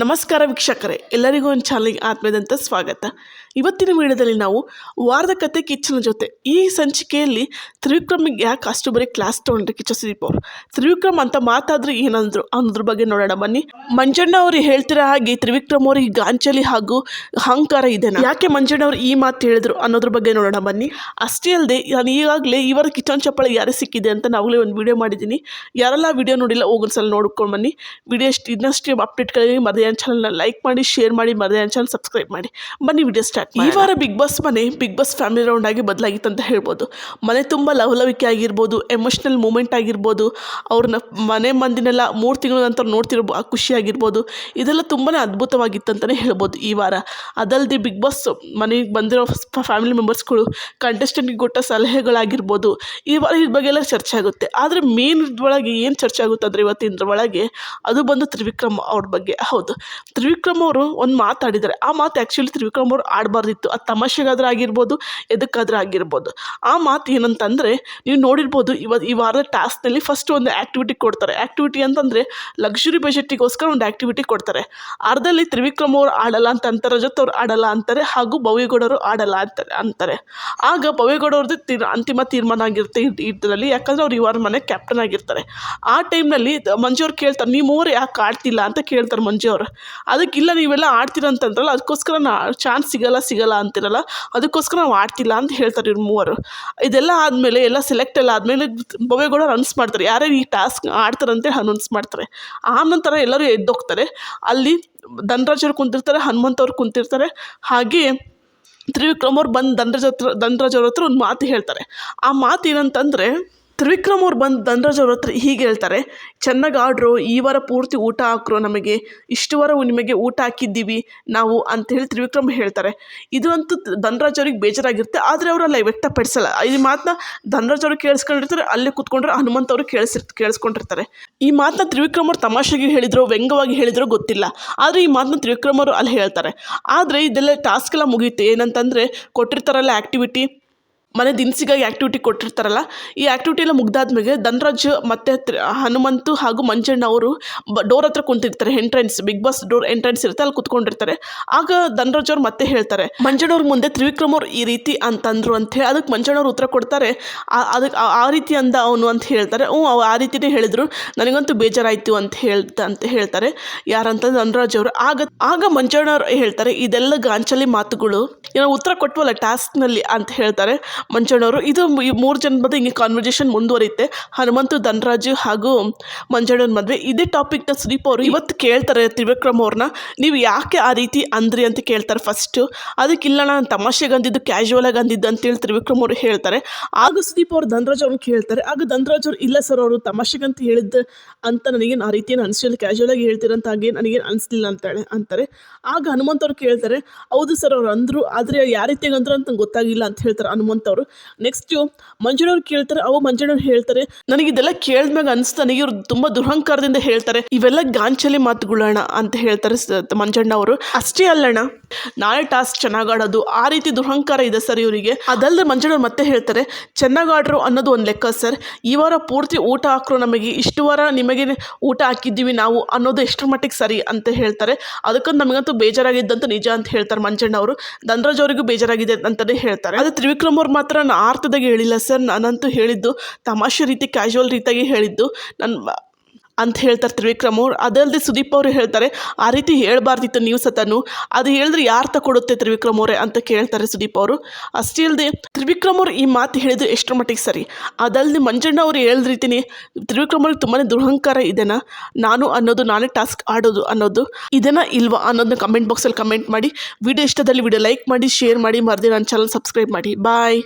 ನಮಸ್ಕಾರ ವೀಕ್ಷಕರೇ, ಎಲ್ಲರಿಗೂ ಒಂದು ಚಾನಲ್ಗೆ ಆತ್ಮೀಯದಂತ ಸ್ವಾಗತ. ಇವತ್ತಿನ ವಿಡಿಯೋದಲ್ಲಿ ನಾವು ವಾರದ ಕತೆ ಕಿಚ್ಚನ ಜೊತೆ, ಈ ಸಂಚಿಕೆಯಲ್ಲಿ ತ್ರಿವಿಕ್ರಮಿಗೆ ಯಾಕೆ ಅಷ್ಟು ಬರೀ ಕ್ಲಾಸ್ ತೊಗೊಂಡ್ರೆ ಕಿಚ್ಚ ಸುದೀಪ್ ಅವರು? ತ್ರಿವಿಕ್ರಮ್ ಅಂತ ಮಾತಾದ್ರೆ ಏನಂದ್ರು, ಅನ್ನೋದ್ರ ಬಗ್ಗೆ ನೋಡೋಣ, ಬನ್ನಿ. ಮಂಜಣ್ಣ ಅವರು ಹೇಳ್ತಿರೋ ಹಾಗೆ ತ್ರಿವಿಕ್ರಮ್ ಅವರಿಗೆ ಗಾಂಚಲಿ ಹಾಗೂ ಅಹಂಕಾರ ಇದೆ ಯಾಕೆ ಮಂಜಣ್ಣ ಅವರು ಈ ಮಾತು ಹೇಳಿದ್ರು ಅನ್ನೋದ್ರ ಬಗ್ಗೆ ನೋಡೋಣ, ಬನ್ನಿ. ಅಷ್ಟೇ ಅಲ್ಲದೆ ನಾನು ಈಗಾಗಲೇ ಇವರ ಕಿಚನ್ ಚಪ್ಪಳ ಯಾರು ಸಿಕ್ಕಿದೆ ಅಂತ ನಾವಾಗಲೇ ಒಂದು ವಿಡಿಯೋ ಮಾಡಿದ್ದೀನಿ. ಯಾರೆಲ್ಲ ವಿಡಿಯೋ ನೋಡಿಲ್ಲ ಹೋಗೊಂದ್ಸಲ ನೋಡ್ಕೊಂಡು ಬನ್ನಿ. ವಿಡಿಯೋ ಎಷ್ಟು ಇನ್ನಷ್ಟು ಅಪ್ಡೇಟ್ಗಳಿಗೆ ಮರ್ಯಾನ್ ಚಾನಲ್ನ ಲೈಕ್ ಮಾಡಿ ಶೇರ್ ಮಾಡಿ ಮರ್ಯಾನ್ ಚಾನಲ್ ಸಬ್ಸ್ಕ್ರೈಬ್ ಮಾಡಿ. ಬನ್ನಿ ವಿಡಿಯೋ ಸ್ಟಾರ್ಟ್ ಈ ವಾರ ಬಿಗ್ ಬಾಸ್ ಮನೆ ಬಿಗ್ ಬಾಸ್ ಫ್ಯಾಮಿಲಿ ರೌಂಡ್ ಆಗಿ ಬದಲಾಗಿತ್ತು ಅಂತ ಹೇಳ್ಬೋದು. ಮನೆ ತುಂಬ ಲವಲವಿಕೆ ಆಗಿರ್ಬೋದು ಎಮೋಷ್ನಲ್ ಮೂಮೆಂಟ್ ಆಗಿರ್ಬೋದು, ಅವ್ರನ್ನ ಮನೆ ಮಂದಿನೆಲ್ಲ ಮೂರು ತಿಂಗಳ ನಂತರ ನೋಡ್ತಿರೋ ಖುಷಿ ಆಗಿರ್ಬೋದು, ಇದೆಲ್ಲ ತುಂಬಾ ಅದ್ಭುತವಾಗಿತ್ತು ಅಂತಲೇ ಹೇಳ್ಬೋದು ಈ ವಾರ. ಅದಲ್ಲದೆ ಬಿಗ್ ಬಾಸ್ ಮನೆಗೆ ಬಂದಿರೋ ಫ್ಯಾಮಿಲಿ ಮೆಂಬರ್ಸ್ಗಳು ಕಂಟೆಸ್ಟೆಂಟ್ಗೆ ಕೊಟ್ಟ ಸಲಹೆಗಳಾಗಿರ್ಬೋದು, ಈ ವಾರ ಇದ್ರ ಬಗ್ಗೆ ಎಲ್ಲ ಚರ್ಚೆ ಆಗುತ್ತೆ. ಆದರೆ ಮೇನ್ ಇದ್ರೊಳಗೆ ಏನು ಚರ್ಚೆ ಆಗುತ್ತೆ ಅಂದರೆ ಇವತ್ತಿನ ಒಳಗೆ ಅದು ಬಂದು ತ್ರಿವಿಕ್ರಮ್ ಅವ್ರ ಬಗ್ಗೆ. ಹೌದು. ತ್ರಿವಿಕ್ರಮ್ ಅವರು ಒಂದು ಮಾತಾಡಿದ್ದಾರೆ ಆ ಮಾತು ಆ್ಯಕ್ಚುಲಿ ತ್ರಿವಿಕ್ರಮ್ ಅವರು ಆಡಬಾರ್ದಿತ್ತು. ಅದು ತಮಾಷೆಗಾದ್ರೂ ಆಗಿರ್ಬೋದು, ಎದಕ್ಕಾದ್ರೂ ಆಗಿರ್ಬೋದು. ಆ ಮಾತು ಏನಂತಂದರೆ, ನೀವು ನೋಡಿರ್ಬೋದು ಇವತ್ತು ಈ ವಾರದ ಟಾಸ್ಕ್ನಲ್ಲಿ ಫಸ್ಟ್ ಒಂದು ಆ್ಯಕ್ಟಿವಿಟಿ ಕೊಡ್ತಾರೆ. ಆ್ಯಕ್ಟಿವಿಟಿ ಅಂತಂದರೆ ಲಕ್ಷುರಿ ಬಜೆಟ್ಟಿಗೋಸ್ಕರ ಒಂದು ಆ್ಯಕ್ಟಿವಿಟಿ ಕೊಡ್ತಾರೆ. ಅರ್ಧದಲ್ಲಿ ತ್ರಿವಿಕ್ರಮ್ ಅವರು ಆಡಲ್ಲ ಅಂತ ಅಂತಾರೆ ಜೊತೆ ಅವ್ರು ಆಡಲ್ಲ ಅಂತಾರೆ, ಹಾಗೂ ಭವ್ಯಗೌಡರು ಆಡಲ್ಲ ಅಂತಾರೆ ಅಂತಾರೆ. ಆಗ ಭವ್ಯಗೌಡವ್ರದ್ದು ತೀರ್, ಅಂತಿಮ ತೀರ್ಮಾನ ಆಗಿರುತ್ತೆ ಇದರಲ್ಲಿ. ಯಾಕಂದರೆ ಅವ್ರು ಈ ವಾರ ಮನೆ ಕ್ಯಾಪ್ಟನ್ ಆಗಿರ್ತಾರೆ. ಆ ಟೈಮ್ನಲ್ಲಿ ಮಂಜು ಅವ್ರು ಕೇಳ್ತಾರೆ, ನೀವು ಮೂವರು ಯಾಕೆ ಆಡ್ತಿಲ್ಲ? ಅಂತ ಕೇಳ್ತಾರೆ ಮಂಜು ಅವರು ಅದಕ್ಕಿಲ್ಲ ನೀವೆಲ್ಲ ಆಡ್ತೀರ ಅಂತಂದ್ರಲ್ಲ ಅದಕ್ಕೋಸ್ಕರ ನಾ ಚಾನ್ಸ್ ಸಿಗಲ್ಲ ಸಿಗಲ್ಲ ಅಂತಿರಲ್ಲ, ಅದಕ್ಕೋಸ್ಕರ ನಾವು ಆಡ್ತಿಲ್ಲ ಅಂತ ಹೇಳ್ತಾರೆ ಇವ್ರು ಮೂವರು. ಇದೆಲ್ಲ ಆದಮೇಲೆ ಎಲ್ಲ ಸೆಲೆಕ್ಟ್ ಎಲ್ಲ ಆದಮೇಲೆ ಭವ್ಯಗೌಡ ಅನೌನ್ಸ್ ಮಾಡ್ತಾರೆ. ಯಾರ್ಯಾರು ಈ ಟಾಸ್ಕ್ ಆಡ್ತಾರಂತೆ ಅನೌನ್ಸ್ ಮಾಡ್ತಾರೆ. ಆ ನಂತರ ಎಲ್ಲರೂ ಎದ್ದೋಗ್ತಾರೆ. ಅಲ್ಲಿ ಧನರಾಜ್ ಅವ್ರು ಕುಂತಿರ್ತಾರೆ, ಹನುಮಂತ್ ಅವ್ರು ಕುಂತಿರ್ತಾರೆ. ಹಾಗೆ ತ್ರಿವಿಕ್ರಮ್ ಅವ್ರು ಬಂದು ಧನರಾಜ್ ಹತ್ರ, ಧನರಾಜ್ ಅವ್ರ ಹತ್ರ ಒಂದು ಮಾತು ಹೇಳ್ತಾರೆ. ಆ ಮಾತು ಏನಂತಂದರೆ ತ್ರಿವಿಕ್ರಮ್ ಅವ್ರು ಬಂದು, ಧನರಾಜ್ ಅವ್ರ ಹತ್ರ ಹೀಗೆ ಹೇಳ್ತಾರೆ, ಚೆನ್ನಾಗಿ ಆಡ್ರು, ಈ ವಾರ ಪೂರ್ತಿ ಊಟ ಹಾಕ್ರು ನಮಗೆ, ಇಷ್ಟು ವಾರ ನಿಮಗೆ ಊಟ ಹಾಕಿದ್ದೀವಿ, ನಾವು ಅಂತ ಹೇಳಿ ತ್ರಿವಿಕ್ರಮ್ ಹೇಳ್ತಾರೆ. ಇದು ಅಂತೂ ಧನರಾಜ್ ಅವ್ರಿಗೆ ಬೇಜಾರಾಗಿರುತ್ತೆ, ಆದರೆ ಅವರು ಅಲ್ಲ ವ್ಯಕ್ತಪಡಿಸಲ್ಲ. ಈ ಮಾತನ್ನ ಧನರಾಜ್ ಅವರು ಕೇಳಿಸ್ಕೊಂಡಿರ್ತಾರೆ, ಅಲ್ಲೇ ಕೂತ್ಕೊಂಡ್ರೆ ಹನುಮಂತ ಅವರು ಕೇಳಿಸಿರ್, ಕೇಳಿಸ್ಕೊಂಡಿರ್ತಾರೆ. ಈ ಮಾತನ್ನ ತ್ರಿವಿಕ್ರಮ್ ಅವ್ರು ತಮಾಷೆಗೆ ಹೇಳಿದ್ರು, ವ್ಯಂಗ್ಯವಾಗಿ ಹೇಳಿದ್ರು ಗೊತ್ತಿಲ್ಲ, ಆದರೆ ಈ ಮಾತನ್ನ ತ್ರಿವಿಕ್ರಮ್ ಅವರು ಅಲ್ಲಿ ಹೇಳ್ತಾರೆ. ಆದರೆ ಇದೆಲ್ಲ ಟಾಸ್ಕ್ ಎಲ್ಲ ಮುಗೀತು, ಏನಂತಂದರೆ ಕೊಟ್ಟಿರ್ತಾರಲ್ಲ ಆ್ಯಕ್ಟಿವಿಟಿ ಮನೆ ದಿನಸಿಗಾಗಿ ಆ್ಯಕ್ಟಿವಿಟಿ ಕೊಟ್ಟಿರ್ತಾರಲ್ಲ, ಈ ಆ್ಯಕ್ಟಿವಿಟಿ ಎಲ್ಲ ಮುಗ್ದಾದ್ಮೇಲೆ ಧನರಾಜ್ ಮತ್ತು ಹನುಮಂತು ಹಾಗೂ ಮಂಜಣ್ಣ ಅವರು ಬ ಡೋರ್ ಹತ್ರ ಕುಂತಿರ್ತಾರೆ entrance Bigg Boss door entrance ಇರುತ್ತೆ, ಅಲ್ಲಿ ಕುತ್ಕೊಂಡಿರ್ತಾರೆ. ಆಗ ಧನರಾಜ್ ಅವ್ರು ಮತ್ತೆ ಹೇಳ್ತಾರೆ ಮಂಜಣ್ಣವ್ರ ಮುಂದೆ ತ್ರಿವಿಕ್ರಮ್ ಅವ್ರು ಈ ರೀತಿ ಅಂತಂದ್ರು ಅಂತ ಹೇಳಿ, ಅದಕ್ಕೆ ಮಂಜಣ್ಣ ಅವ್ರು ಉತ್ತರ ಕೊಡ್ತಾರೆ. ಅದಕ್ಕೆ ಆ- ರೀತಿ ಅಂದ ಅವನು ಅಂತ ಹೇಳ್ತಾರೆ. ಹ್ಞೂ, ಅವು ಆ ರೀತಿನೇ ಹೇಳಿದ್ರು. ನನಗಂತೂ ಬೇಜಾರಾಯಿತು ಅಂತ ಹೇಳ್ತ ಅಂತ ಹೇಳ್ತಾರೆ. ಯಾರಂತ ಧನರಾಜ್ ಅವರು. ಆಗ ಆಗ ಮಂಜಣ್ಣ ಅವ್ರು ಹೇಳ್ತಾರೆ, ಇದೆಲ್ಲ ಗಾಂಚಲಿ ಮಾತುಗಳು. ಏನೋ ಉತ್ತರ ಕೊಟ್ಟವಲ್ಲ ಟಾಸ್ಕ್ನಲ್ಲಿ ಅಂತ ಹೇಳ್ತಾರೆ. ಮಂಜಣ್ಣವರು. ಇದು ಮೂರು ಜನ ಮಧ್ಯೆ ಹಿಂಗೆ ಕಾನ್ವರ್ಜೇಷನ್ ಮುಂದುವರಿಯುತ್ತೆ. ಹನುಮಂತು, ಧನರಾಜು ಹಾಗೂ ಮಂಜಣ್ಣವ್ರ ಮದುವೆ. ಇದೇ ಟಾಪಿಕ್ನ ಸುದೀಪ್ ಅವರು ಇವತ್ತು ಕೇಳ್ತಾರೆ ತ್ರಿವಿಕ್ರಮ್ ಅವ್ರನ್ನ ನೀವು ಯಾಕೆ ಆ ರೀತಿ ಅಂದ್ರಿ ಅಂತ ಕೇಳ್ತಾರೆ ಫಸ್ಟು ಅದಕ್ಕಿಲ್ಲ ನಾನು ತಮಾಷೆಗೆ ಅಂದಿದ್ದು ಕ್ಯಾಶುವಲ್ ಆಗಿ ಅಂದಿದ್ದು ಅಂತೇಳಿ ತ್ರಿವಿಕ್ರಮ್ ಅವರು ಹೇಳ್ತಾರೆ. ಆಗ ಸುದೀಪ್ ಅವರು ಧನರಾಜ್ ಅವ್ರನ್ನ ಕೇಳ್ತಾರೆ. ಆಗ ಧನರಾಜ್ ಅವರು, ಇಲ್ಲ ಸರ್, ಅವರು ತಮಾಷೆಗಂತ ಹೇಳಿದ್ದು ಅಂತ ನನಗೇನು ಆ ರೀತಿ ಏನು ಅನಿಸಿಲ್ಲ ಕ್ಯಾಶುವಲ್ ಆಗಿ ಹೇಳ್ತೀರಂತ ಹಾಗೆ ನನಗೇನು ಅನಿಸ್ಲಿಲ್ಲ ಅಂತೇಳಿ ಅಂತಾರೆ. ಆಗ ಹನುಮಂತ್ ಅವ್ರು ಕೇಳ್ತಾರೆ, ಹೌದು ಸರ್, ಅವ್ರು ಅಂದರು, ಆದರೆ ಯಾವ ರೀತಿಯಾಗಿ ಅಂದ್ರೆ ಅಂತ ಗೊತ್ತಾಗಿಲ್ಲ ಅಂತ ಹೇಳ್ತಾರೆ ಹನುಮಂತ್ ಅವರು. ನೆಕ್ಸ್ಟು ಮಂಜುನವ್ರು ಕೇಳ್ತಾರೆ, ಅವು ಮಂಜುನವ್ರು ಹೇಳ್ತಾರೆ ನನಗೆ ಇದೆಲ್ಲ ಕೇಳಿದ್ಮ್ಯಾಗ ಅನಿಸ್ತು ನನಗೆ ಇವ್ರು ತುಂಬಾ ದುರಹಂಕಾರದಿಂದ ಹೇಳ್ತಾರೆ. ಇವೆಲ್ಲ ಗಾಂಚಲಿ ಮಾತುಗಳಣ ಅಂತ ಹೇಳ್ತಾರೆ ಮಂಜಣ್ಣ ಅವರು. ಅಷ್ಟೇ ಅಲ್ಲಣ್ಣ, ನಾಳೆ ಟಾಸ್ಕ್ ಚೆನ್ನಾಗಿ ಆಡೋದು ಆ ರೀತಿ ದುರಹಂಕಾರ ಇದೆ ಸರ್ ಇವರಿಗೆ. ಅದಲ್ಲದೆ ಮಂಜಣ್ಣವ್ರು ಮತ್ತೆ ಹೇಳ್ತಾರೆ ಚೆನ್ನಾಗಿ ಆಡ್ರು ಅನ್ನೋದು ಒಂದು ಲೆಕ್ಕ ಸರ್. ಈ ವಾರ ಪೂರ್ತಿ ಊಟ ಹಾಕ್ರು ನಮಗೆ, ಇಷ್ಟು ವಾರ ನಿಮಗೆ ಊಟ ಹಾಕಿದ್ದೀವಿ ನಾವು ಅನ್ನೋದು ಎಷ್ಟರ ಮಟ್ಟಿಗೆ ಸರಿ ಅಂತ ಹೇಳ್ತಾರೆ. ಅದಕ್ಕಂತ ನಮಗಂತೂ ಬೇಜಾರಾಗಿದ್ದಂತೂ ನಿಜ ಅಂತ ಹೇಳ್ತಾರೆ ಮಂಜಣ್ಣ ಅವರು. ಧನರಾಜ್ ಅವರಿಗೂ ಬೇಜಾರಾಗಿದೆ ಅಂತಲೇ ಹೇಳ್ತಾರೆ. ಅದು ತ್ರಿವಿಕ್ರಮ್ ಅವ್ರು ಮಾತ್ರ ನಾನು ಆರ್ತದಾಗೆ ಹೇಳಿಲ್ಲ ಸರ್. ನಾನಂತೂ ಹೇಳಿದ್ದು ತಮಾಷೆ ರೀತಿ ಕ್ಯಾಶುವಲ್ ರೀತಿಯಾಗಿ ಹೇಳಿದ್ದು. ನನ್ನ ಅಂತ ಹೇಳ್ತಾರೆ ತ್ರಿವಿಕ್ರಮ್ ಅವ್ರು. ಅದಲ್ಲದೆ ಸುದೀಪ್ ಅವರು ಹೇಳ್ತಾರೆ, ಆ ರೀತಿ ಹೇಳಬಾರ್ದಿತ್ತು ನೀವು ಸತನು. ಅದು ಹೇಳಿದ್ರೆ ಯಾರು ತಗೊಡುತ್ತೆ ತ್ರಿವಿಕ್ರಮ್ ಅವರೇ ಅಂತ ಕೇಳ್ತಾರೆ ಸುದೀಪ್ ಅವರು. ಅಷ್ಟೇ ಅಲ್ಲದೆ ತ್ರಿವಿಕ್ರಮ್ ಅವರು ಈ ಮಾತು ಹೇಳಿದ್ದು ಎಷ್ಟರ ಮಟ್ಟಿಗೆ ಸರಿ. ಅದಲ್ಲದೆ ಮಂಜಣ್ಣ ಅವರು ಹೇಳಿದ ರೀತಿನೇ ತ್ರಿವಿಕ್ರಮ್ ಅವ್ರಿಗೆ ತುಂಬಾ ದುರಹಂಕಾರ ಇದೆನಾ? ನಾನು ಅನ್ನೋದು, ನಾನೇ ಟಾಸ್ಕ್ ಆಡೋದು ಅನ್ನೋದು ಇದನ್ನ ಇಲ್ವಾ ಅನ್ನೋದನ್ನ ಕಮೆಂಟ್ ಬಾಕ್ಸಲ್ಲಿ ಕಮೆಂಟ್ ಮಾಡಿ. ವಿಡಿಯೋ ಇಷ್ಟದಲ್ಲಿ ವಿಡಿಯೋ ಲೈಕ್ ಮಾಡಿ, ಶೇರ್ ಮಾಡಿ. ಮರದಿ ನನ್ನ ಚಾನಲ್ ಸಬ್ಸ್ಕ್ರೈಬ್ ಮಾಡಿ. ಬಾಯ್.